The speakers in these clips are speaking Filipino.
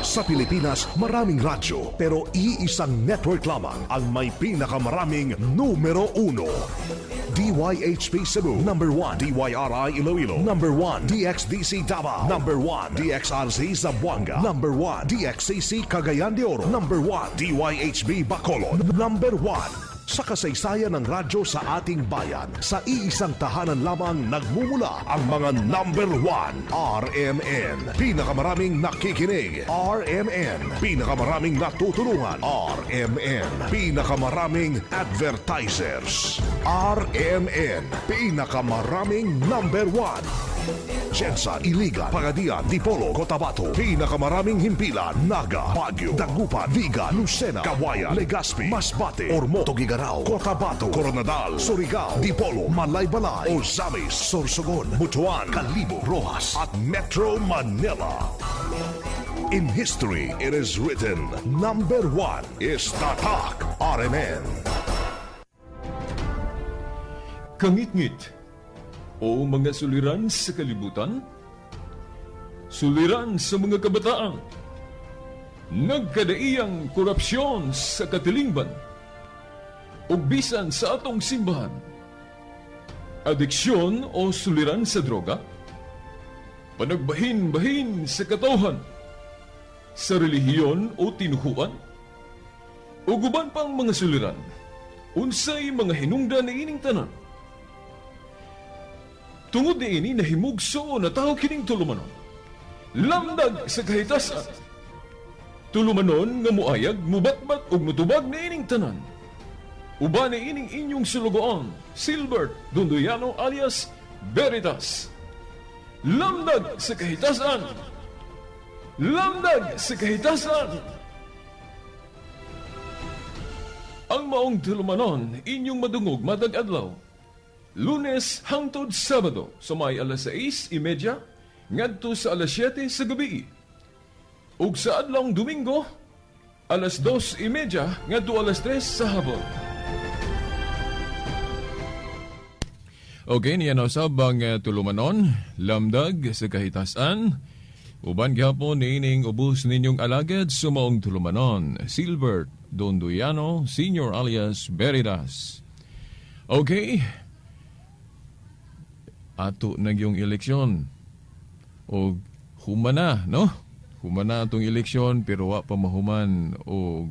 Sa Pilipinas, maraming radyo pero iisang network lamang ang may pinakamaraming numero uno. DYHP Cebu, number 1. DYRI Iloilo, number 1. DXDC Davao, number 1. DXRZ Zamboanga, number 1. DXCC Cagayan de Oro, number 1. DYHB Bacolod, number 1. Sa kasaysayan ng radyo sa ating bayan, sa iisang tahanan lamang nagmumula ang mga number 1 RMN. Pinakamaraming nakikinig, RMN. Pinakamaraming natutulungan, RMN. Pinakamaraming advertisers, RMN. Pinakamaraming number 1. Jensa, Iligan, Pagadian, Dipolo, Cotabato, pinakamaraming himpilan, Naga, Baguio, Dagupan, Viga, Lucena, Kawayan, Legazpi, Masbate, Ormo, Tugigaraw, Cotabato, Coronadal, Surigao, Dipolo, Malaybalay, Ozamis, Sorsogon, Butuan, Calibo, Rojas, at Metro Manila. In history, it is written, number one is Tatak RMN. Kangit-ngit o mga suliran sa kalibutan, suliran sa mga kabataan, nagkadaiyang korupsyon sa katilingban, ug bisan sa atong simbahan, adiksyon o suliran sa droga, panagbahin-bahin sa katawhan, sa relihiyon o tinuhuan, ug uban pang mga suliran, unsay mga hinungdan ni ining tanan, Tungod ni ini nahimugso na tao kining tulumanon. Lamdag sa kahitasan. Tulumanon nga muayag, mubatbat ug mutubag ni ining tanan. Uba ni ining inyong sulugoon, Silbert Dunduyano alias Veritas. Lamdag sa kahitasan. Lamdag sa kahitasan. Ang maong tulumanon, inyong madungog madag adlaw, Lunes hangtod Sabado sa may alas 6.30 ngadto sa alas 7 sa gabi. Ug sa adlong Domingo, alas 2.30 ngadto alas 3 sa hapon. Okay, niya na sabang uh, tulumanon, lamdag sa kahitasan, uban gyapon niining ubos ninyong alagad sumaong tulumanon, Silbert Donduyano, Senior alias Veritas. Okay, ato nagyong eleksyon. O humana, no? Humana atong eleksyon pero wa pa mahuman o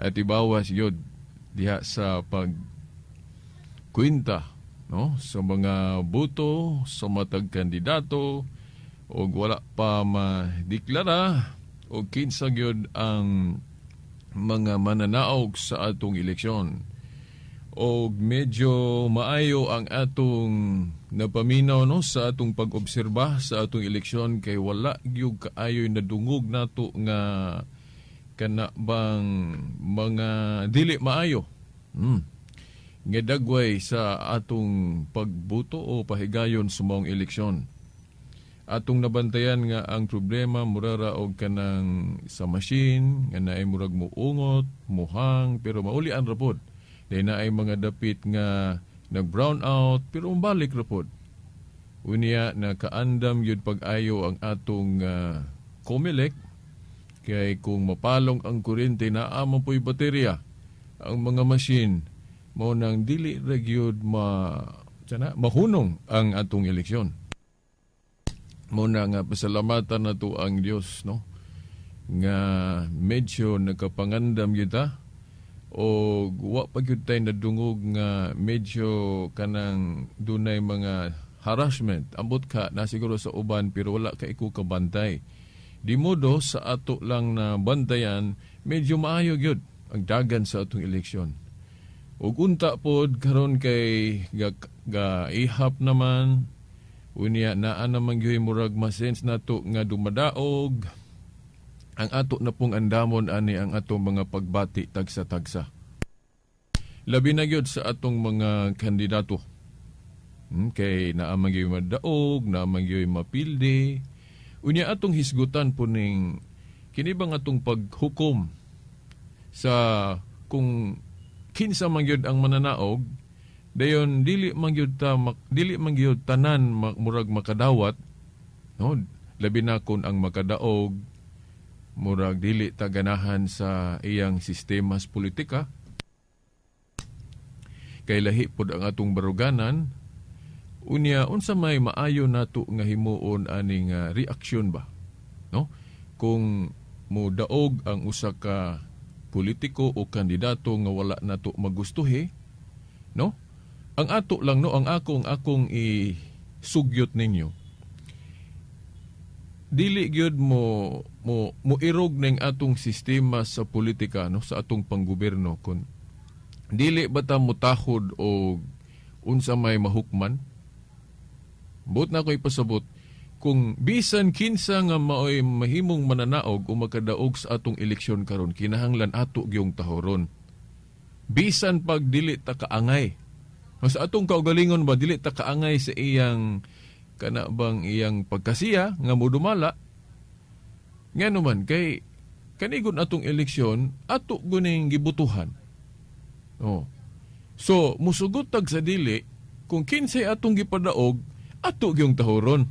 at ibawas yun diha sa pag kwinta no sa mga boto sa matag kandidato o wala pa madeklara o kinsa gyud ang mga mananaog sa atong eleksyon o medyo maayo ang atong napaminaw no sa atong pag-obserba sa atong eleksyon kay wala gyud kaayoy nadungog nato nga kana bang mga dili maayo. Hmm. nga dagway sa atong pagbuto o pahigayon sa maong eleksyon. Atong nabantayan nga ang problema murara og kanang sa machine nga naay murag muungot muhang pero maulian ra pod Dahil na ay mga dapit nga nag-brown out pero umbalik ra pod. Unya na kaandam yun pag-ayo ang atong uh, Comelec kay kung mapalong ang kuryente na amang po'y baterya ang mga machine mo nang dili ra gyud ma sana, mahunong ang atong eleksyon. Mo na nga pasalamatan na to ang Dios no nga medyo nakapangandam gyud ta o wa pa gyud tay nadungog nga medyo kanang dunay mga harassment. Ambot ka na siguro sa uban pero wala ka iko kabantay. Di modo sa ato lang na bantayan medyo maayo gyud ang dagan sa atong eleksyon. Ug unta pod karon kay ga, ga ihap naman. Unya naa naman gyud murag masense nato nga dumadaog ang ato na pong andamon ani ang atong mga pagbati tagsa-tagsa. Labi na gyud sa atong mga kandidato. Hmm, kay naamang gyud madaog, naamang gyud mapilde. Unya atong hisgutan po ning kini bang atong paghukom sa kung kinsa man gyud ang mananaog dayon dili man gyud ta dili man gyud tanan murag makadawat no labi na kun ang makadaog murag dili ta ganahan sa iyang sistema sa politika. Kay lahi pod ang atong baruganan. Unya unsa may maayo nato nga himuon aning ah, reaksyon ba? No? Kung modaog ang usa ka politiko o kandidato nga wala nato magustuhi no? Ang ato lang no? Ang akong akong i sugyot ninyo dili gyud mo mo mo irog ning atong sistema sa politika no sa atong panggobyerno kun dili ba ta mutahod o unsa may mahukman Buot na ko ipasabot, kung bisan kinsa nga maoy mahimong mananaog o makadaog sa atong eleksyon karon kinahanglan ato gyung tahoron. Bisan pag dili ta kaangay. Mas atong kaugalingon ba dili ta kaangay sa iyang kana bang iyang pagkasiya nga modumala. Nga naman kay kanigon atong eleksyon ato guning gibutuhan. Oh. So, musugot tag sa dili, kung kinsay atong gipadaog, ato gyung tahoron.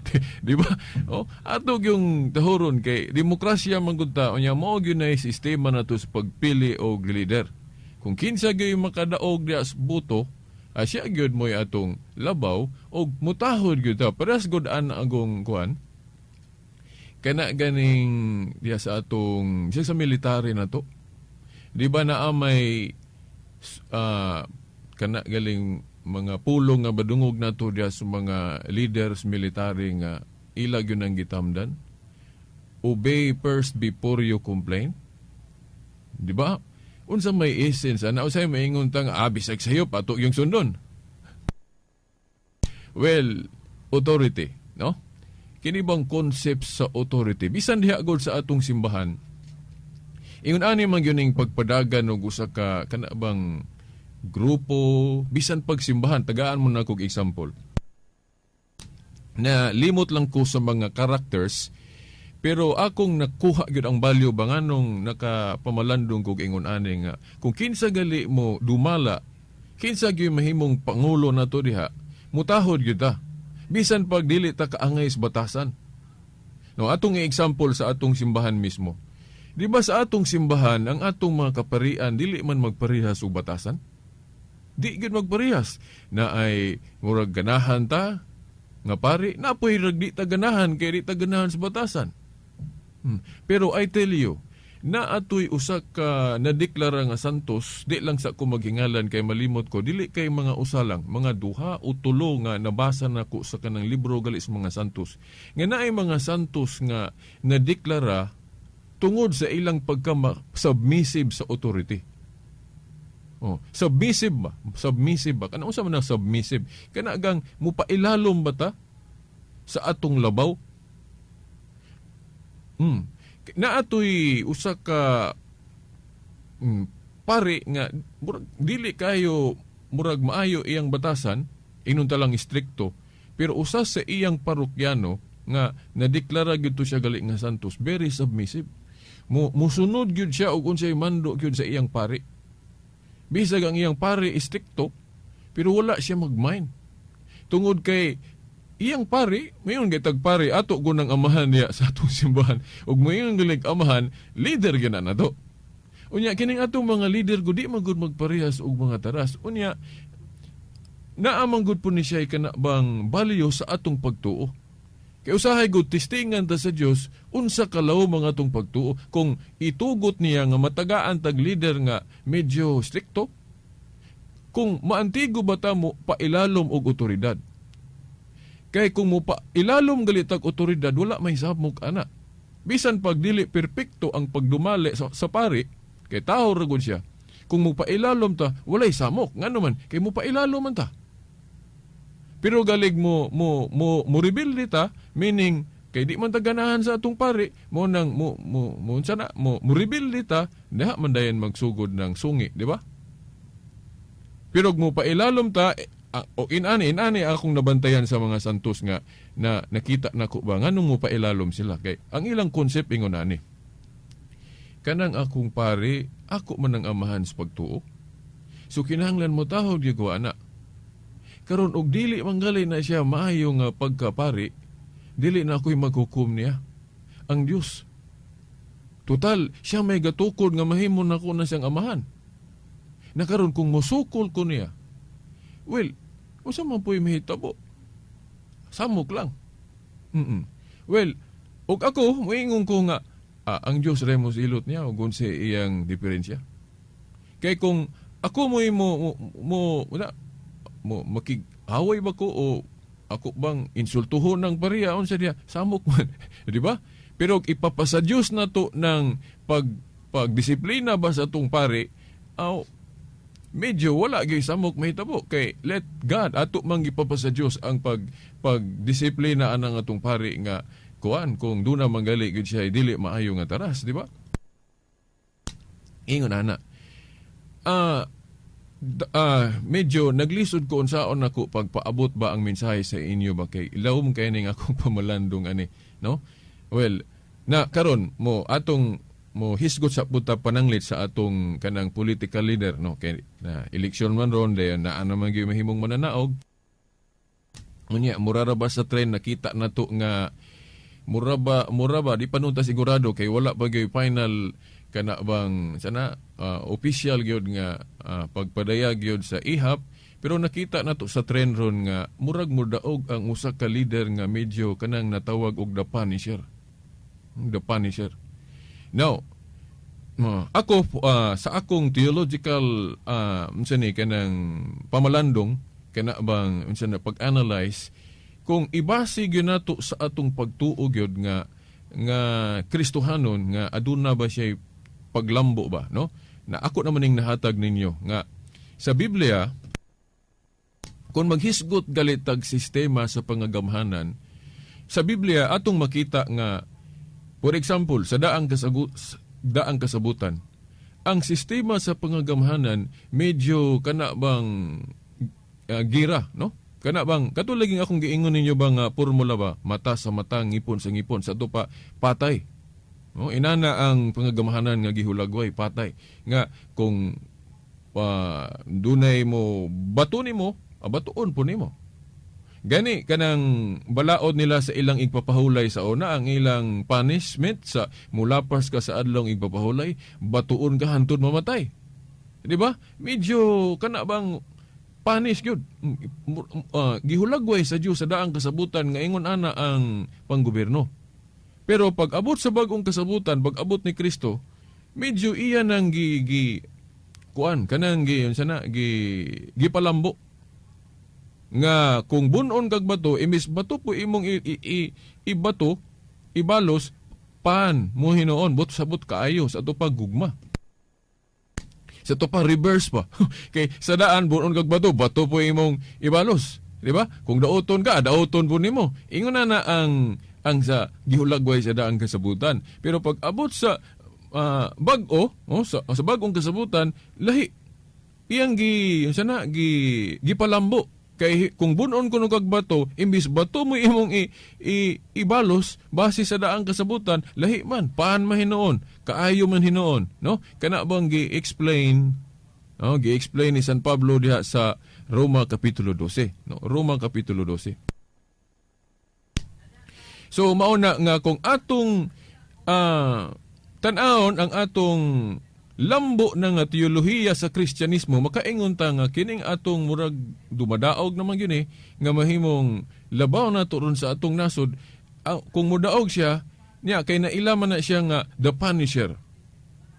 di ba? Oh, ato gyung tahoron kay demokrasya man gud ta unya mao gyud na sistema nato sa pagpili og leader. Kung kinsa gyud makadaog diha sa buto, ah, siya gyud mo'y atong labaw og mutahod gyud ta. Paras gud an agong kuan. Kana ganing diha sa atong siya sa military na to. Di ba na may ah, kana galing mga pulong nga badungog nato diya sa mga leaders military nga ilag yun ang gitamdan. Obey first before you complain. Di ba? Unsa may essence, ana usay maingon ta nga abis ag sayo pato yung sundon. Well, authority, no? Kini bang concept sa authority? Bisan diha gol sa atong simbahan, Ingon ani man yun yung pagpadagan og usa ka kana bang grupo bisan pagsimbahan tagaan mo na kog example. Na limot lang ko sa mga characters pero akong nakuha gyud ang value ba nganong nakapamalandong kog ingon ani nga kung kinsa gali mo dumala kinsa gyud mahimong pangulo nato diha mutahod gyud bisan pag dili ta kaangay sa batasan. No, atong example sa atong simbahan mismo. Di ba sa atong simbahan, ang atong mga kaparian, dili man magparihas og batasan? Di gid magparihas. Na ay murag ganahan ta, nga pari, napoy rag di ta ganahan, kay di ta ganahan sa batasan. Hmm. Pero I tell you, na atoy usa ka nadeklara nga santos, di lang sa ko maghingalan kay malimot ko, dili kay mga usa lang, mga duha o tulo nga nabasa nako sa kanang libro galis mga santos. Nga naay mga santos nga nadeklara tungod sa ilang pagka-submissive sa authority. Oh, submissive ba? Submissive ba? Kana unsa man ang submissive? Kana gang mupailalom ba ta sa atong labaw? Hmm. Na atoy usa ka hmm, pare nga murag, dili kayo murag maayo iyang batasan, inon ta lang istrikto, pero usa sa iyang parokyano nga nadeklara gyud to siya gali nga santos, very submissive mo musunod gyud siya og unsay mando gyud sa iyang pari. Bisag ang iyang pari istrikto pero wala siya magmind. Tungod kay iyang pari, mayon gay tagpari ato gunang amahan niya sa atong simbahan ug mayon galig amahan leader gyud na nato. Unya kining atong mga leader gud di magud magparehas og mga taras. Unya naamang gud po ni siya kana bang baliyo sa atong pagtuo. Kay usahay gud testingan ta sa Dios unsa kalaw mga tong pagtuo kung itugot niya nga matagaan tag leader nga medyo strikto kung maantigo ba ta mo pailalom og otoridad kay kung mo pa ilalom galitag otoridad wala may sabmog ana. Bisan pag dili perpekto ang pagdumali sa, sa pari kay tao ra gud siya kung mo pailalom ta walay samok ngano man kay mo pailalom man ta. Pero galig mo mo mo mo rebuild ta meaning kay di man taganahan sa atong pari mo nang mo mo mo unsa na mo mo rebuild ta diha man dayon magsugod ng sungi di ba? Pero mo pa ilalom ta ah, o inani inani akong nabantayan sa mga santos nga na nakita nako ba nganong mo pa ilalom sila kay ang ilang concept ingon ani kanang akong pari ako man ang amahan sa pagtuo so kinahanglan mo tahod gyud ana karon og dili manggali na siya maayo nga pagkapari dili na ako'y maghukom niya. Ang Dios. Total, siya may gatukod nga mahimo na ko na siyang amahan. Nakaroon kung musukol ko niya. Well, usa man po'y mahitabo. Samok lang. Mm Well, og ako, moingon ko nga, ah, ang Diyos remos ilot niya, o kung iyang diferensya. Kay kung ako mo mo mo, mo wala mo makigaway ba ko o ako bang insultuhon ng pariya unsa diya samok man di ba pero ipapasa Dios na to ng pag pagdisiplina ba sa tong pare aw medyo wala gyud samok mahitabo kay let God ato man gipapasa Dios ang pag pagdisiplina anang atong pare nga kuan. Kung duna manggali gyud siya dili maayo nga taras di ba? Ingon ana. Ah d- ah, medyo naglisod ko unsaon ako pagpaabot ba ang mensahe sa inyo ba kay ilawom kay ning akong pamalandong ani no? Well na karon mo atong mo hisgot sa puta pananglit sa atong kanang political leader no? Kay na eleksyon man ron dayon na ano man gyud mahimong mananaog. Unya mura ra ba sa trend nakita na to nga mura ba mura ba? Di pa nun ta sigurado kay wala pa gyud final kana bang sana ah, official gyud nga ah, pagpadayag gyud sa ihap pero nakita na to sa trend ron nga murag mudaog ang usa ka leader nga medyo kanang natawag og the punisher. The punisher now ako ah, sa akong theological uh, ni kanang pamalandong kana bang unsa na pag-analyze kung ibase gyud nato sa atong pagtuo gyud nga nga Kristohanon nga aduna ba siya paglambo ba no? Na ako naman ning nahatag ninyo nga sa Biblia kung maghisgot galitag sistema sa pangagamhanan sa Biblia atong makita nga for example sa daang kasagu- daang kasabutan ang sistema sa pangagamhanan medyo kana bang uh, gira no? Kana bang katulad akong giingon ninyo bang uh, formula ba mata sa mata ngipon sa ngipon sa pa patay. No? Inana ang pangagamhanan nga gihulagway patay. Nga kung pa dunay mo bato nimo abatuon po nimo Gani kanang balaod nila sa ilang igpapahulay sa una ang ilang punishment sa mulapas ka sa adlong igpapahulay batuon ka hantod mamatay. Di ba? Medyo kana bang punish gyud. Uh, gihulagway sa Dios sa daang kasabutan nga ingon ana ang panggobyerno. Pero pag abot sa bagong kasabutan, pag abot ni Kristo, medyo iya nang gi, gi kuan kanang gi sana gi gipalambo nga kung bunon kag bato imis bato po imong ibato ibalos pan mo hinoon but sabot kaayo sa to pa gugma. Sa to pa reverse pa. Kay sa daan bunon kag bato bato po imong ibalos. Di ba? Kung daoton ka daoton po nimo. Ingon na na ang ang sa gihulagway sa daang kasabutan. Pero pag abot sa uh, bag-o oh, sa, sa bagong kasabutan lahi iyang gi sana gi gipalambo kay kung bunon kuno kag bato imbis bato mo imong i, i, ibalos base sa daang kasabutan lahi man paan mahinoon kaayo man hinoon no? Kana bang gi-explain no? Gi-explain ni San Pablo diha sa Roma kapitulo 12 no? Roma kapitulo 12 So mauna nga kung atong ah, tan-awon ang atong lambo na nga teolohiya sa Kristyanismo. Makaingon ta nga kining atong murag dumadaog naman gyud eh nga mahimong labaw na ron sa atong nasod. Ah, kung mudaog siya niya kay nailaman na siya nga the punisher.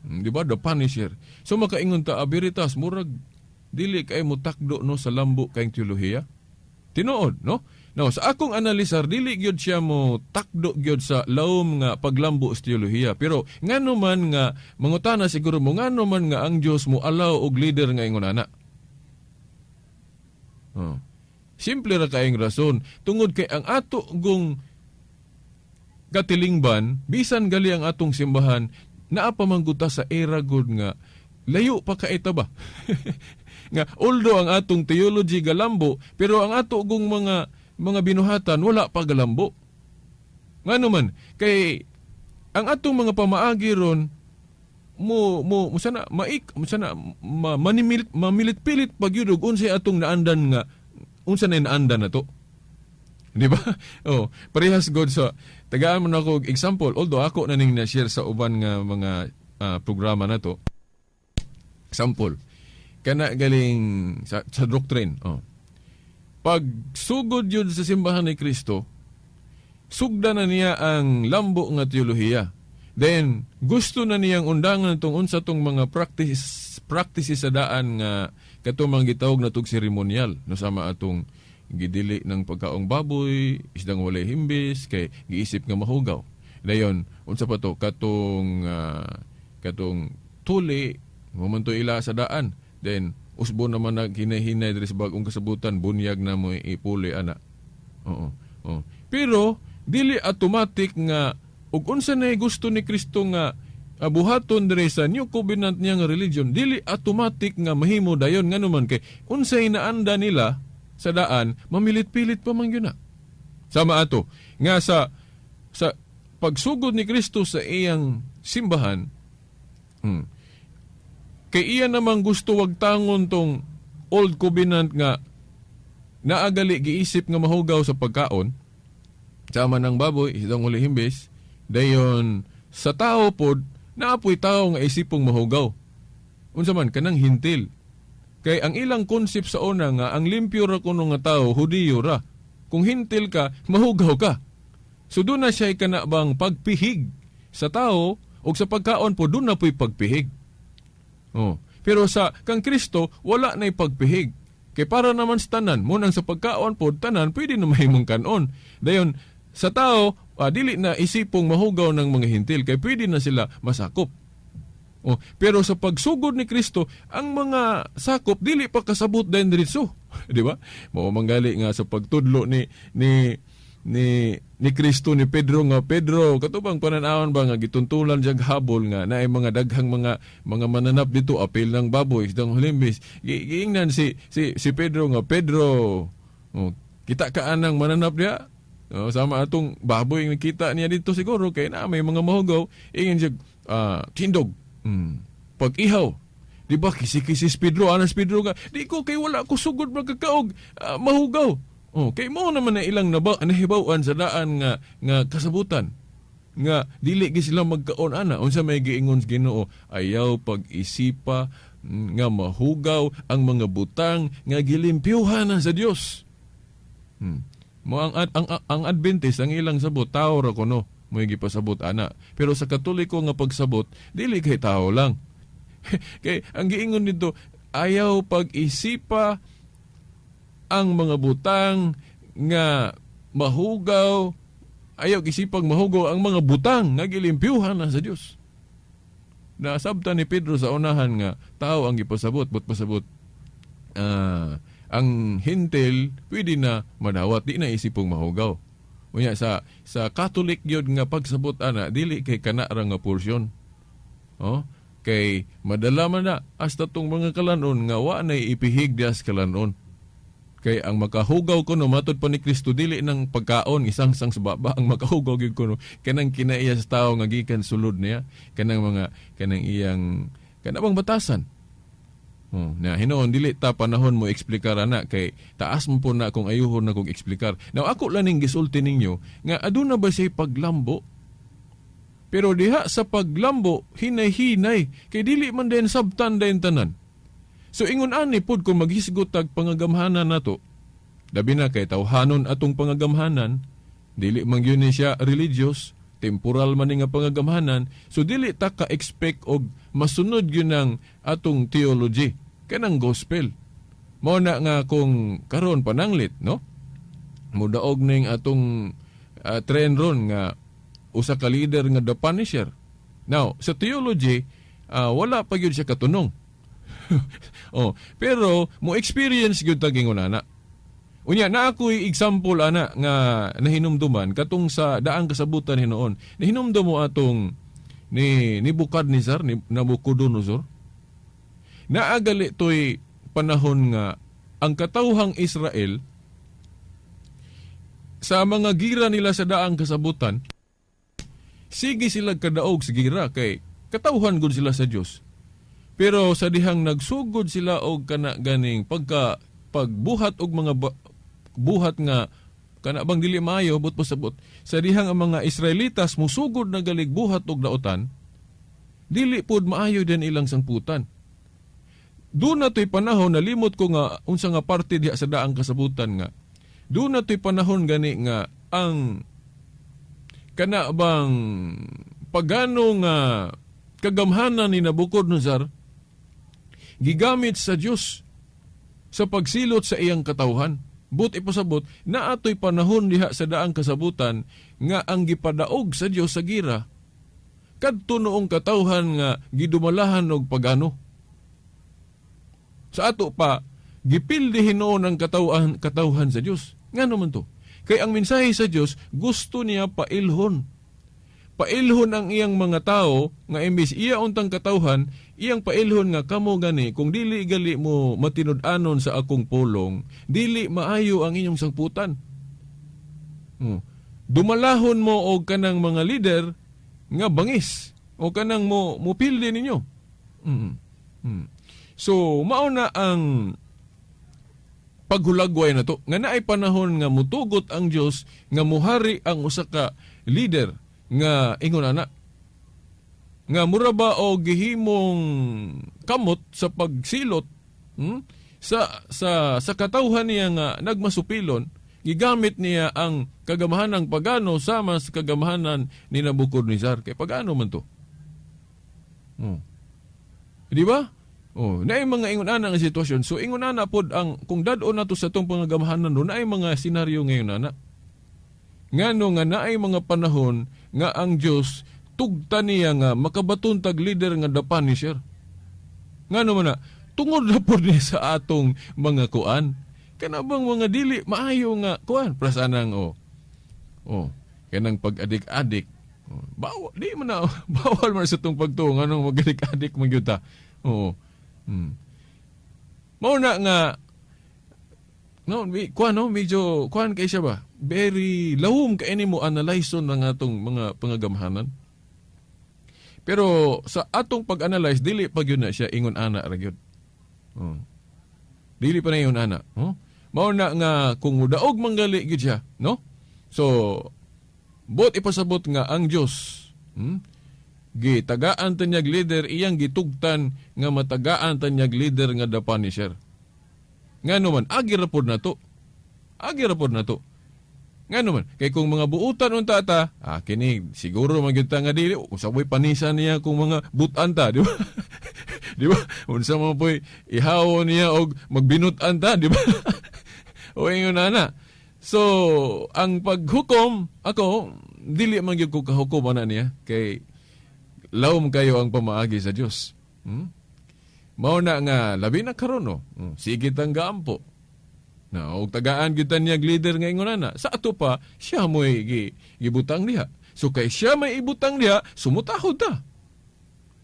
Hmm, di ba? The punisher. So makaingon ta abiritas murag dili kay mo takdo no sa lambo kayong teolohiya? Tinuod no Now, sa akong analisar, dili gyud siya mo takdo gyud sa lawom nga paglambo sa teolohiya. Pero ngano man nga mangutana siguro mo ngano man nga ang Dios mo allow og leader nga ingon ana. Oh. Simple ra kaayong rason tungod kay ang ato gong katilingban bisan gali ang atong simbahan naa pa mangguta sa era gud nga layo pa kaita ba. nga although ang atong theology galambo pero ang ato gong mga mga binuhatan wala pa galambo. Nga naman, kay ang atong mga pamaagi ron mo mo mo sana maik mo sana ma, manimilit mamilit-pilit pagyud og unsay atong naandan nga unsa na naandan na to. Di ba? Oh, parehas God sa tagaan mo na ako example although ako na ning na-share sa uban nga mga ah, programa na to. Example. Kana galing sa, sa doctrine. Oh. Pag sugod yun sa simbahan ni Kristo, sugda na niya ang lambo nga teolohiya. Then, gusto na niyang undangan tong unsa tong mga practice practices sa daan nga mga gitawag na tog seremonyal no sama atong gidili ng pagkaong baboy, isdang walay himbis, kay giisip nga mahugaw. Dayon, unsa pa to katong ah, katong tuli, mamanto ila sa daan. Then, usbo naman na hinahinay diri sa bagong kasabutan, bunyag na mo ipuli ana. Oo. Oo. Pero dili automatic nga ug unsa na gusto ni Kristo nga ah, buhaton diri sa new covenant niya nga religion dili automatic nga mahimo dayon nganuman kay unsay naanda nila sa daan mamilit-pilit pa man yun na. Sama ato nga sa sa pagsugod ni Kristo sa iyang simbahan hmm, kay iya namang gusto wag tangon tong old covenant nga naagali giisip nga mahugaw sa pagkaon. Sama ng baboy isang uli himbis dayon sa tao pod naapoy tao nga isipong mahugaw. Unsa man kanang hintil. Kay ang ilang konsep sa una nga ang limpyo ra kuno nga tao hudiyo ra. Kung hintil ka mahugaw ka. So doon na siya kana bang pagpihig sa tao o sa pagkaon po doon na po'y pagpihig Oh. Pero sa kang Kristo, wala na pagpihig. Kay para naman sa tanan, mo nang sa pagkaon po, tanan, pwede na mahimong kanon. Dayon, sa tao, ah, dili na isipong mahugaw ng mga hintil, kay pwede na sila masakop. Oh, pero sa pagsugod ni Kristo, ang mga sakop dili pa kasabot din diretso, di ba? Mao manggali nga sa pagtudlo ni ni ni ni Kristo ni Pedro nga Pedro katubang pananawon ba nga gituntulan jag habol nga naay mga daghang mga mga mananap dito apil ng baboy isdang hulimbis Gi- giingnan si si si Pedro nga Pedro oh, kita ka anang mananap dia Oh, sama atong baboy nga kita niya dito siguro kay na may mga mahugaw ingin siya ah, tindog Hmm. Pag ihaw, di ba kisi-kisis Pedro, anas Pedro nga, di ko kay wala ko sugod magkakaog, ah, mahugaw. Oh, kay mo naman na ilang naba, nahibawan sa daan nga, nga kasabutan. Nga, dili gi sila magkaon ana. Unsa may giingon ginoo, ayaw pag-isipa mm, nga mahugaw ang mga butang nga gilimpyuhan na sa Dios. Hmm. Mo ang, ang, ang, ang Adventist, ang ilang sabot, tao ra kuno mo gipasabot ana. Pero sa Katoliko nga pagsabot, dili kay tao lang. kay ang giingon nito, ayaw pag-isipa ang mga butang nga mahugaw, ayaw isipang mahugaw ang mga butang nga gilimpyuhan na sa Dios. Nasabta ni Pedro sa unahan nga tao ang gipasabot, but pasabot ah, ang hintel pwede na madawat di na isipong mahugaw. Unya sa sa Catholic gyud nga pagsabot ana dili kay kana ra nga porsyon. Oh, kay madala man na hasta tong mga kalanon nga wa na ipihig dias kalanon. Kay ang makahugaw kuno matod pa ni Kristo dili ng pagkaon isang sang sa baba ang makahugaw gyud kuno kanang kinaiya sa tao nga gikan sulod niya kanang mga kanang iyang kanang batasan. Oh, na hinoon dili ta panahon mo eksplikar ana kay taas mo po na kung ayuhon na kog eksplikar. Now ako lang ning gisulti ninyo nga aduna ba siya paglambo? Pero diha sa paglambo hinay-hinay kay dili man din sabtan din tanan. So ingon ani pod kung maghisgot tag pangagamhanan nato. Labi na kay tawhanon atong pangagamhanan, dili man gyud ni siya religious, temporal man nga pangagamhanan, so dili ta ka expect og masunod gyud ng atong theology kanang gospel. Mao na nga kung karon pananglit, no? Mudaog ning atong ah, trend ron nga usa ka leader nga the Punisher. Now, sa theology, ah, wala pa gyud siya katunong. oh, pero mo experience gyud ta gingon ana. Unya na ako'y example ana nga nahinumduman katong sa daang kasabutan hinoon. Nahinumdum mo atong ni ni Bukadnezar ni Nabucodonosor. Naagali toy panahon nga ang katawhang Israel sa mga gira nila sa daang kasabutan sige sila kadaog sa gira kay katawhan gud sila sa Dios. Pero sa dihang nagsugod sila og kana ganing pagka pagbuhat og mga ba- buhat nga kana bang dili maayo but pasabot sa dihang ang mga Israelitas musugod na galig buhat og daotan dili pod maayo din ilang sangputan. Doon na to'y panahon nalimot ko nga unsa nga parte diha sa daang kasabutan nga doon na to'y panahon gani nga ang kana bang pagano nga kagamhanan ni Nabucodonosor gigamit sa Dios sa pagsilot sa iyang katawhan. But ipasabot, na ato'y panahon diha sa daang kasabutan nga ang gipadaog sa Dios sa gira. Kadto noong katawhan nga gidumalahan og pagano. Sa ato pa, gipildihin noon ang katawhan, katawhan sa Dios. Nga naman to. Kay ang mensahe sa Dios, gusto niya pailhon. Pailhon ang iyang mga tao nga imbis iya untang katawhan, iyang pailhon nga kamo gani kung dili gali mo matinud-anon sa akong pulong, dili maayo ang inyong sangputan. Hmm. Dumalahon mo og kanang mga leader nga bangis o kanang mo mupildi ninyo. Mm. Mm. So mao na ang paghulagway na to nga naay panahon nga mutugot ang Dios nga muhari ang usa ka leader nga ingon ana nga mura ba o gihimong kamot sa pagsilot hmm? sa sa sa katawhan niya nga nagmasupilon gigamit niya ang kagamahan ng pagano sama sa kagamahanan ni Nabucodonosor kay pagano man to oh. di ba Oh, naay mga ingon ana nga sitwasyon. So ingon ana pod ang kung dad-on nato sa tong pangagamahanan no, naay mga senaryo ngayon ana. Ngano nga naay mga panahon nga ang Dios tugta niya nga makabaton tag leader nga the Punisher. Ngano man na tungod na pod niya sa atong mga kuan. Kana bang mga dili maayo nga kuan prasanang oh. Oh, kanang pag-adik-adik. Oh, bawal di man na bawal man sa tong pagtuo nganong mag-adik-adik man gyud ta. Oo. Hmm. Mao na nga no, mi, kuan no, medyo kuan kay siya ba? Very lahum kay ni mo analyze ng atong mga pangagamhanan. Pero sa atong pag-analyze dili pag yun na siya ingon ana ra gyud. Oh. Dili pa na yun ana, oh. Mao na nga kung mudaog manggali gyud siya, no? So bot ipasabot nga ang Dios, hmm? gitagaan tanyag leader iyang gitugtan nga matagaan tanyag leader nga the Punisher. Nga naman, agi rapod na to. Agi rapod na to. Nga naman, kay kung mga buutan unta ta, ah, kini, siguro magyunta nga dili, usabay panisa niya kung mga butan ta, di ba? di ba? Unsa mo po'y ihaw niya og magbinutan ta, di ba? o ingon na. So, ang paghukom, ako, dili man gyud ko kahukom niya, kay lawom kayo ang pamaagi sa Dios. Hmm? Mao nga labi na karon no. Hmm. Sige tang gaampo. Na og tagaan gyud niya leader nga ingon na. Sa ato pa siya mo gi, gibutang diha. So kay siya may ibutang diha, sumutahod ta.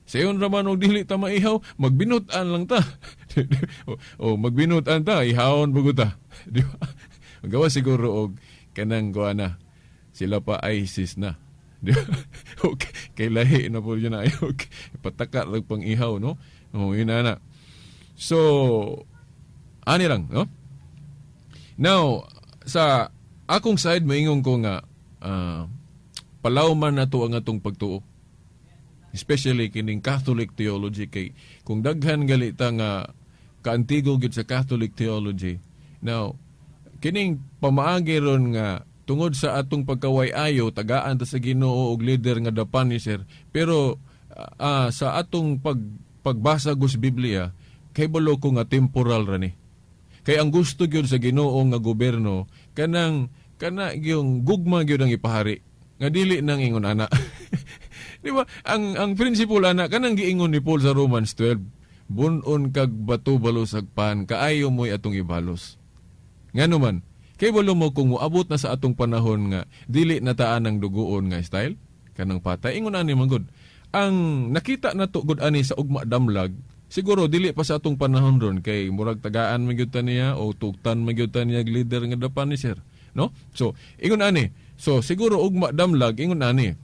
Sayon raman og dili ta maihaw, magbinutan lang ta. o, o magbinutan ta, ihawon bugo ta. Di ba? Gawa siguro og kanang kuana sila pa ISIS na. Di ba? okay. Kay lahi na po yun na. Okay. Pataka lang pang ihaw, no? O, yun na na. So, ani lang, no? Now, sa akong side, maingon ko nga, uh, palawman na to ang atong pagtuo. Especially kining Catholic theology kay kung daghan galita nga kaantigo gid sa Catholic theology. Now, kining pamaagi ron nga tungod sa atong pagkaway-ayo tagaan ta sa Ginoo og leader nga the Punisher pero ah, sa atong pag pagbasa gus Biblia kay balo ko nga temporal ra ni kay ang gusto gyud sa Ginoo nga gobyerno kanang kana yung gugma gyud ang ipahari nga dili nang ingon ana di ba ang ang principle ana kanang giingon ni Paul sa Romans 12 bunon kag bato balusag pan kaayo mo'y atong ibalos ngano man Kay walo mo kung moabot na sa atong panahon nga dili na taan ang duguon nga style kanang patay ingon ani man gud. Ang nakita na to gud ani sa ugma damlag siguro dili pa sa atong panahon ron kay murag tagaan ta niya o tugtan ta niya leader nga the Punisher, no? So ingon ani. So siguro ugma damlag ingon ani.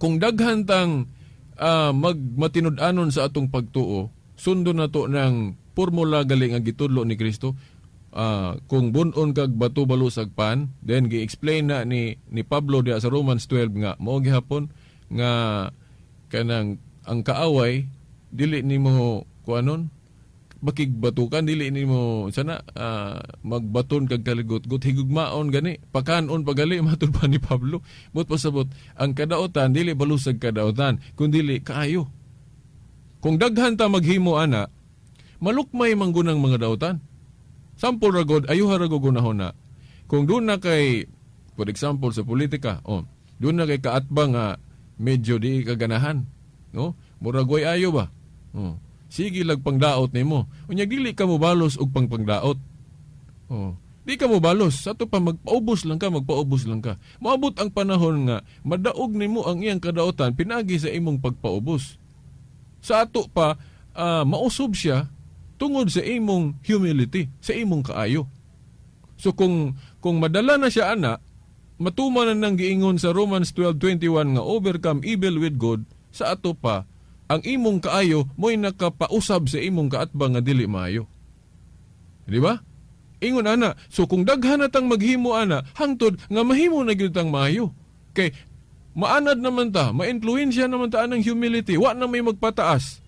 Kung daghan tang ah, magmatinud-anon sa atong pagtuo, sundo na to ng formula gali nga gitudlo ni Kristo ah, kung bunon kag bato balusag pan, then gi-explain na ni ni Pablo diha sa Romans 12 nga mao gihapon nga kanang ang kaaway dili nimo kuanon bakig batukan dili nimo sana ah, magbaton kag kaligot-gut higugmaon gani pakanon pagali matud pa ni Pablo but pasabot ang kadaotan dili balusag kadaotan kun dili kaayo kung daghan ta maghimo ana malukmay manggunang mga daotan Sample ragod, ayuha ragod gunahon na. Kung doon na kay, for example, sa politika, oh, doon na kay kaatba nga medyo di kaganahan. No? Muragway ayo ba? Oh. Sige lag pangdaot nimo. Unya dili ka mo balos og pangpangdaot. Oh. Di ka mo balos. Sa to pa magpaubos lang ka, magpaubos lang ka. Maabot ang panahon nga madaog nimo ang iyang kadaotan pinagi sa imong pagpaubos. Sa ato pa ah, mausob siya tungod sa imong humility, sa imong kaayo. So kung kung madala na siya ana, matuman na nang giingon sa Romans 12:21 nga overcome evil with good, sa ato pa ang imong kaayo mo'y nakapausab sa imong kaatbang nga dili maayo. Di ba? Ingon ana, so kung daghan natang maghimo ana, hangtod nga mahimo na gyud tang maayo. Kay maanad naman ta, ma-influensya naman ta anang humility, wa na may magpataas.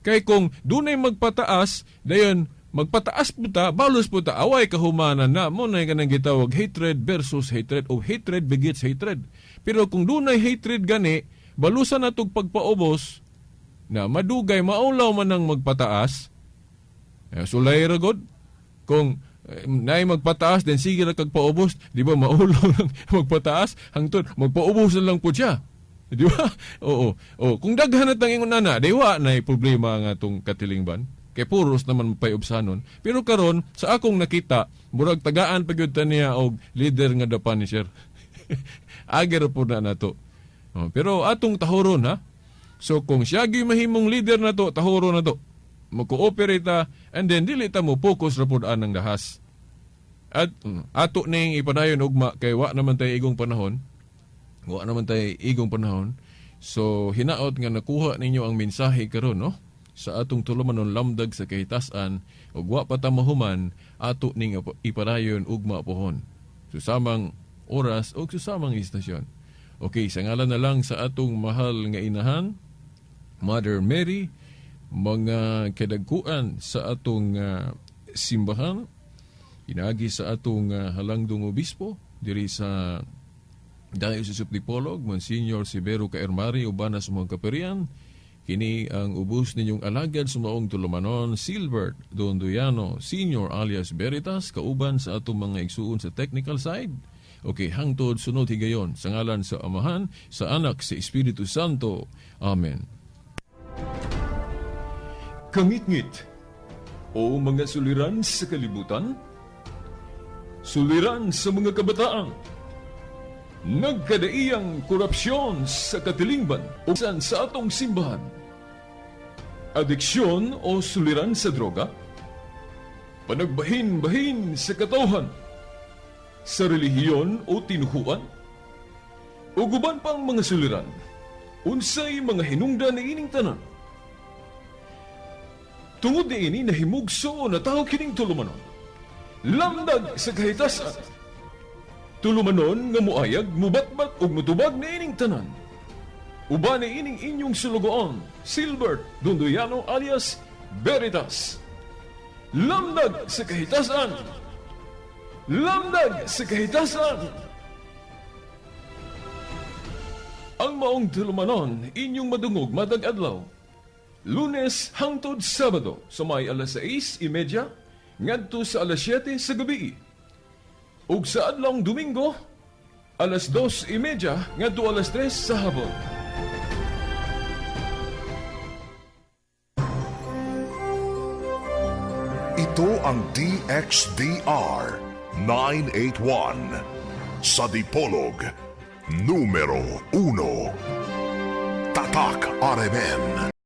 Kay kung dunay magpataas, dayon magpataas po ta, balos po ta, away kahumanan na, mo na kanang gitawag hatred versus hatred o hatred begets hatred. Pero kung dunay hatred gani, balusan na tog pagpaubos, na madugay, maulaw man ang magpataas, eh, sulay ragod, kung eh, magpataas, then sige na kagpaubos, di ba maulaw lang magpataas, hangtod, magpaubos na lang po siya. Di ba? Oo. Oo. Kung daghan na tang ingon ana, di wa na problema nga tong katilingban. Kay puros naman payubsanon. Pero karon sa akong nakita, murag tagaan pa gyud ta niya og leader nga dapan ni sir. Ager po na nato. Oh, pero atong tahoron ha. So kung siya mahimong leader na to, tahoro na to. Mag-cooperate ta and then dili ta mo focus ra pud anang dahas. At mm, ato ning ipadayon ugma kay wa naman tay igong panahon. Wa naman tay igong panahon. So hinaot nga nakuha ninyo ang mensahe karon no sa atong tulumanon lamdag sa kahitasan ug wa pa ta mahuman ato ning ip- ipadayon ugma pohon. Susamang oras o susamang istasyon. Okay, sa ngalan na lang sa atong mahal nga inahan, Mother Mary, mga kadagkuan sa atong ah, simbahan, Inagi sa atong uh, halangdong obispo diri sa Diocese of Dipolog, Monsignor Sibero Kaermari, uban sa mga kaperian. Kini ang ubos ninyong alagad sa maong tulumanon, Silbert Donduyano, Senior alias Veritas, kauban sa atong mga igsuon sa technical side. Okay, hangtod sunod higayon sa ngalan sa Amahan, sa Anak, sa Espiritu Santo. Amen. Kangit-ngit o mga suliran sa kalibutan, suliran sa mga kabataan, nagkadaiyang korupsyon sa katilingban o sa atong simbahan, adiksyon o suliran sa droga, panagbahin-bahin sa katawhan, sa relihiyon o tinuhuan, o guban pang mga suliran, unsay mga hinungdan na ining tanan, Tungod ni ini nahimugso na tao kining tulumanon. Lamdag sa kahitasan. Tulumanon nga muayag, mubatbat ug mutubag na ining tanan. Uba ni ining inyong sulugoon, Silbert Dunduyano alias Veritas. Lamdag sa kahitasan. Lamdag sa kahitasan. Ang maong tulumanon, inyong madungog madag adlaw. Lunes hangtod Sabado sa may alas 6.30 ngadto sa alas 7 sa gabi. Ug sa adlong Domingo, alas 2.30 ngadto alas 3 sa hapon. Ito ang DXDR 981 sa Dipolog, numero 1. Tatak RMN.